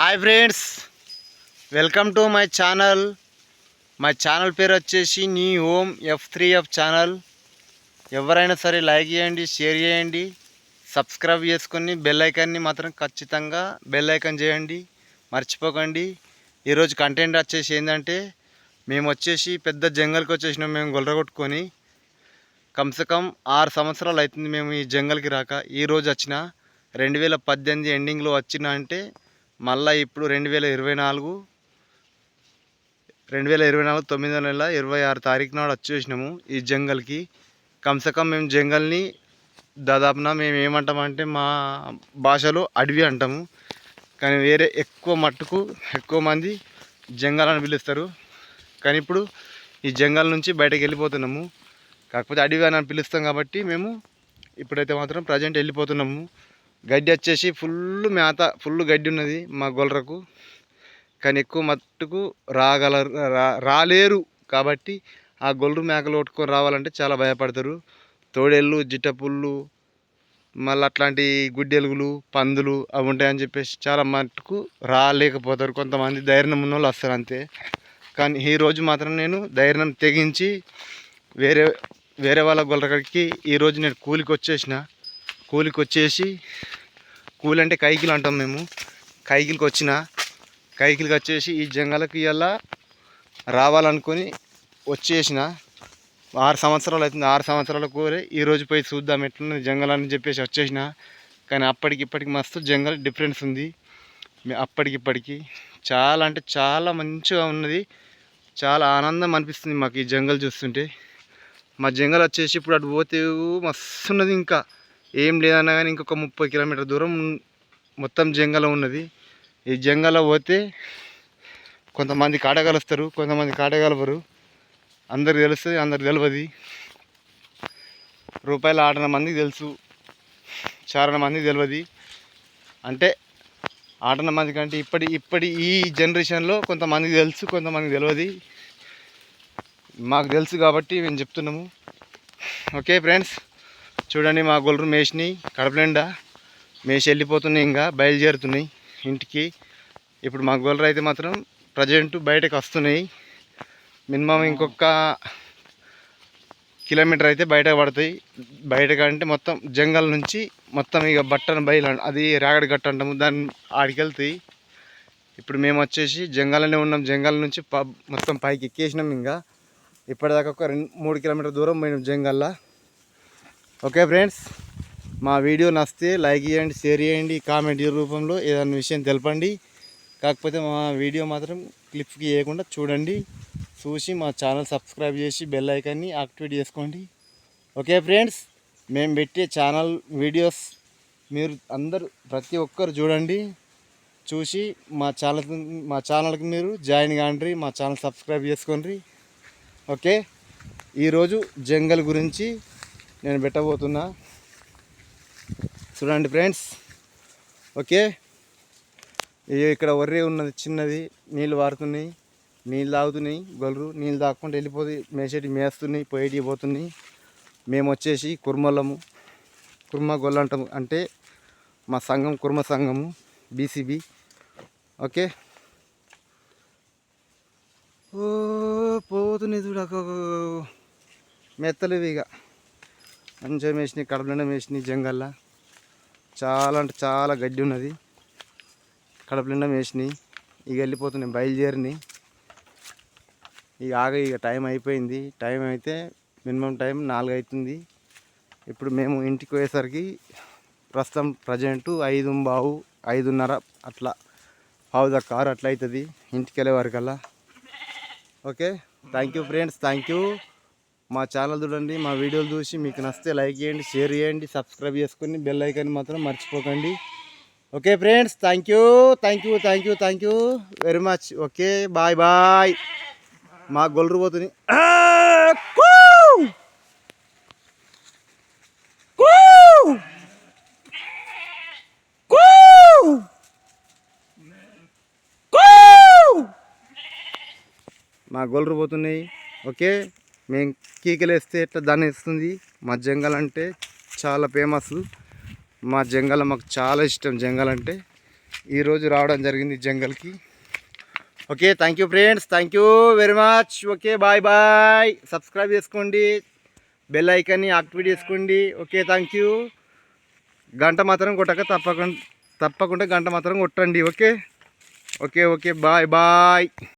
Hi friends welcome to my channel. My channel పేరు వచ్చేసి నీ home F three F channel. ఎవరైనా సరే లైక్ చేయండి షేర్ చేయండి సబ్స్క్రైబ్ చేసుకొని బెల్ ఐకాన్ని మాత్రం ఖచ్చితంగా బెల్ ఐకాన్ చేయండి. మర్చిపోకండి. ఈరోజు కంటెంట్ వచ్చేసి ఏంటంటే మేము వచ్చేసి పెద్ద జంగల్కి వచ్చేసినాం మేము గొల్లగొట్టుకొని కమ్సే కమ్ ఆరు సంవత్సరాలు అవుతుంది మేము ఈ జంగల్కి రాక. ఈరోజు వచ్చిన రెండు వేల పద్దెనిమిది ఎండింగ్లో వచ్చిన అంటే మళ్ళీ ఇప్పుడు రెండు వేల ఇరవై నాలుగు రెండు వేల ఇరవై నాలుగు తొమ్మిదో నెల ఇరవై ఆరు తారీఖు నాడు వచ్చేసినాము ఈ జంగల్కి. కమ్సకం మేము జంగల్ని దాదాపున మేము ఏమంటామంటే మా భాషలో అడవి అంటాము. కానీ వేరే ఎక్కువ మట్టుకు ఎక్కువ మంది జంగల్ అని పిలుస్తారు. కానీ ఇప్పుడు ఈ జంగల్ నుంచి బయటకు వెళ్ళిపోతున్నాము. కాకపోతే అడవి అని పిలుస్తాం కాబట్టి మేము ఇప్పుడైతే మాత్రం ప్రజెంట్ వెళ్ళిపోతున్నాము. గడ్డి వచ్చేసి ఫుల్ మేత ఫుల్ గడ్డి ఉన్నది మా గొల్లరకు కానీ ఎక్కువ మట్టుకు రాగలరు రాలేరు కాబట్టి ఆ గొల్లరు మేకలు కొట్టుకొని రావాలంటే చాలా భయపడతారు. తోడేళ్ళు జిట్టపుళ్ళు మళ్ళీ అట్లాంటి గుడ్డెలుగులు పందులు అవి ఉంటాయని చెప్పేసి చాలా మట్టుకు రాలేకపోతారు. కొంతమంది ధైర్యం ఉన్న వాళ్ళు వస్తారు అంతే. కానీ ఈ రోజు మాత్రం నేను ధైర్యం తెగించి వేరే వేరే వాళ్ళ గొల్లరకడికి ఈరోజు నేను కూలికి వచ్చేసిన. కూలికి వచ్చేసి కూలి అంటే కైకిలు అంటాం మేము. కైకిలికి వచ్చిన కైకిలికి వచ్చేసి ఈ జంగలకి ఇలా రావాలనుకొని వచ్చేసిన. ఆరు సంవత్సరాలు అవుతుంది ఆరు సంవత్సరాల కోరే ఈ రోజు పోయి చూద్దాం ఎట్లున్నది జంగల్ అని చెప్పేసి వచ్చేసిన. కానీ అప్పటికి ఇప్పటికి మస్తు జంగల్ డిఫరెన్స్ ఉంది. అప్పటికి ఇప్పటికి చాలా అంటే చాలా మంచిగా ఉన్నది. చాలా ఆనందం అనిపిస్తుంది మాకు ఈ జంగల్ చూస్తుంటే. మా జంగల్ వచ్చేసి ఇప్పుడు అటు పోతే మస్తు ఉన్నది ఇంకా. ఏం లేదన్నా కానీ ఇంకొక ముప్పై కిలోమీటర్ దూరం మొత్తం జంగల ఉన్నది. ఈ జంగల పోతే కొంతమంది కాడగలుస్తారు కొంతమంది కాడగలవరు. అందరికి తెలుస్తుంది అందరు తెలియదు రూపాయలు ఆడన మందికి తెలుసు చారణ మందికి తెలియదు అంటే ఆడిన మంది కంటే ఇప్పటి ఇప్పటి ఈ జనరేషన్లో కొంతమందికి తెలుసు కొంతమందికి తెలియదు మాకు తెలుసు కాబట్టి మేము చెప్తున్నాము. ఓకే ఫ్రెండ్స్ చూడండి మా గొల్లరు మేషిని కడప నిండా మేసి వెళ్ళిపోతున్నాయి ఇంకా బయలుదేరుతున్నాయి ఇంటికి. ఇప్పుడు మా గొల్లరు అయితే మాత్రం ప్రజెంట్ బయటకు వస్తున్నాయి. మినిమం ఇంకొక కిలోమీటర్ అయితే బయట పడతాయి. బయట అంటే మొత్తం జంగల్ నుంచి మొత్తం ఇక బట్టను బయలు అది రాగడి గట్ట అంటాము దాన్ని ఆడికెళ్తాయి. ఇప్పుడు మేము వచ్చేసి జంగల్లోనే ఉన్నాం. జంగల్ నుంచి పబ్ మొత్తం పైకి ఎక్కేసినాం ఇంకా. ఇప్పటిదాకా ఒక రెండు మూడు కిలోమీటర్ దూరం పోయినాం జంగల్లో. ఓకే ఫ్రెండ్స్ మా వీడియో నచ్చితే లైక్ చేయండి షేర్ చేయండి కామెంట్ రూపంలో ఏదైనా విషయం తెలపండి. కాకపోతే మా వీడియో మాత్రం క్లిప్కి వేయకుండా చూడండి చూసి మా ఛానల్ సబ్స్క్రైబ్ చేసి బెల్ ఐకాన్ని యాక్టివేట్ చేసుకోండి. ఓకే ఫ్రెండ్స్ మేము పెట్టే ఛానల్ వీడియోస్ మీరు అందరు ప్రతి ఒక్కరు చూడండి చూసి మా ఛానల్ మా ఛానల్కి మీరు జాయిన్ కాండ్రి మా ఛానల్ సబ్స్క్రైబ్ చేసుకోండి. ఓకే ఈరోజు జంగల్ గురించి నేను పెట్టబోతున్నా. చూడండి ఫ్రెండ్స్. ఓకే? ఇక్కడ ఒర్రే ఉన్నది చిన్నది నీళ్ళు వారుతున్నాయి. నీళ్ళు తాగుతున్నాయి గొల్లు నీళ్ళు తాగకుండా వెళ్ళిపోయి మేసేటి మేస్తున్నాయి పోయేటి పోతున్నాయి. మేము వచ్చేసి కుర్మలము కుర్మ గొల్ల అంటాము. అంటే మా సంఘం కుర్మ సంఘము బీసీబీ. ఓకే? ఓ పోతున్నాయి చూడ మెత్తలేవు ఇక. మంచిగా మేసినాయి కడపలోనే మేసినాయి జంగల్లా. చాలా అంటే చాలా గడ్డి ఉన్నది. కడప నిండా మేసినాయి ఇక వెళ్ళిపోతున్నాయి బయలుదేరినాయి. ఇక ఆగ ఇక టైం అయిపోయింది. టైం అయితే మినిమం టైం నాలుగు అవుతుంది. ఇప్పుడు మేము ఇంటికి పోయేసరికి ప్రస్తుతం ప్రజెంటు ఐదు బావు ఐదున్నర అట్లా పావు ద కారు అట్లా అవుతుంది. ఇంటికి వెళ్ళే వరకల్లా. Okay? Thank you friends thank you మా ఛానల్ చూడండి మా వీడియోలు చూసి మీకు నచ్చితే లైక్ చేయండి షేర్ చేయండి సబ్స్క్రైబ్ చేసుకొని బెల్ ఐకాన్ మాత్రం మర్చిపోకండి. Okay friends thank you thank you thank you thank you very much okay bye bye మా గొల్లరు పోతుంది. మా గొల్లరు పోతున్నాయి. ఓకే. మేము కీకలేస్తే ఎట్లా దాన్ని ఇస్తుంది మా జంగల్ అంటే చాలా ఫేమస్ మా జంగల్ మాకు చాలా ఇష్టం జంగల్ అంటే. ఈరోజు రావడం జరిగింది జంగల్కి. Okay thank you friends thank you very much okay bye bye subscribe చేసుకోండి. బెల్ ఐకాన్ని యాక్టివేట్ చేసుకోండి. ఓకే థ్యాంక్ యూ గంట మాత్రం కొట్టక తప్పకుండా తప్పకుండా గంట మాత్రం కొట్టండి. Okay? Okay okay bye bye